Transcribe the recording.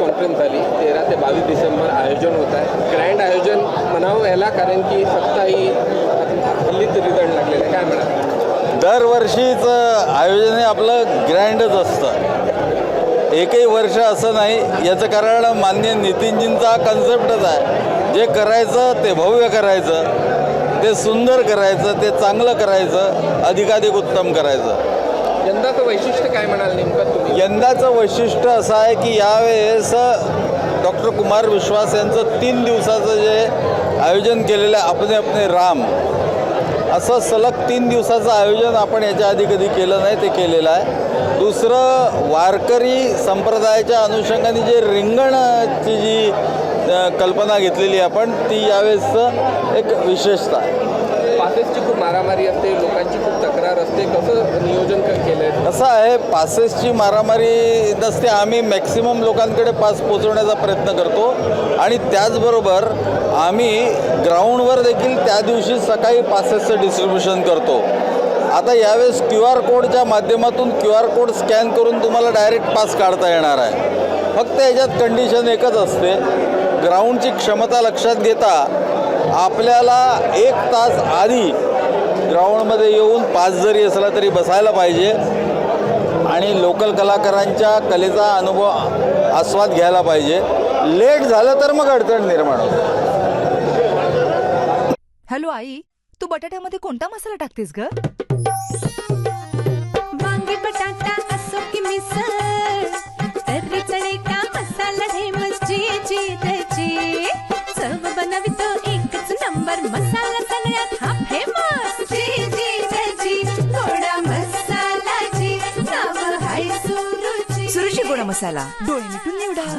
Conference झाली. तेरा ते बावीस डिसेंबर आयोजन होत आहे. ग्रँड आयोजन म्हणावं याला कारण की सत्ताही हल्लीच रिझल्ट लागलेलं आहे. काय म्हणा दरवर्षीचं आयोजन हे आपलं ग्रँडच असतं. एकही वर्ष असं नाही याचं कारण मान्य नितीनजींचा कन्सेप्टच आहे. जे करायचं ते भव्य करायचं ते सुंदर करायचं ते चांगलं करायचं अधिकाधिक उत्तम करायचं. यंदाचं वैशिष्ट्य काय म्हणाल नेमकं तुम्ही? यंदाचं वैशिष्ट्य असं आहे की यावेळेस डॉक्टर कुमार विश्वास यांचं तीन दिवसाचं जे आयोजन केलेलं आहे अपने अपने राम असं सलग तीन दिवसाचं आयोजन आपण याच्या आधी कधी केलं नाही ते केलेलं आहे. दुसरं वारकरी संप्रदायाच्या अनुषंगाने जे रिंगणची जी कल्पना घेतलेली आहे आपण ती यावेळेसचं एक विशेषता आहे. पासेसची खूप मारामारी असते लोकांची खूप तक्रार असते कसं नियोजन कसं आहे पासेसची मारामारी नसते. आम्ही मॅक्सिमम लोकांकडे पास पोचवण्याचा प्रयत्न करतो. आणि त्याचबरोबर आम्ही ग्राउंडवर देखील त्या दिवशी सकाळी पासेसचं डिस्ट्रीब्युशन करतो. आता यावेळेस क्यू आर कोडच्या माध्यमातून क्यू आर कोड स्कॅन करून तुम्हाला डायरेक्ट पास काढता येणार आहे. फक्त याच्यात कंडिशन एकच असते. ग्राउंडची क्षमता लक्षात घेता आपल्याला एक तास आधी ग्राउंडमध्ये येऊन पाच जरी असला तरी बसायला पाहिजे. आणि लोकल कलाकारांच्या कलेचा अनुभव आस्वाद घ्यायला पाहिजे. लेट झालं तर मग अडचण निर्माण होते. हॅलो आई तू बटाट्यामध्ये कोणता मसाला टाकतेस ग? वांगी बटाटा असो की मिसळ मसाला जी नाव हाय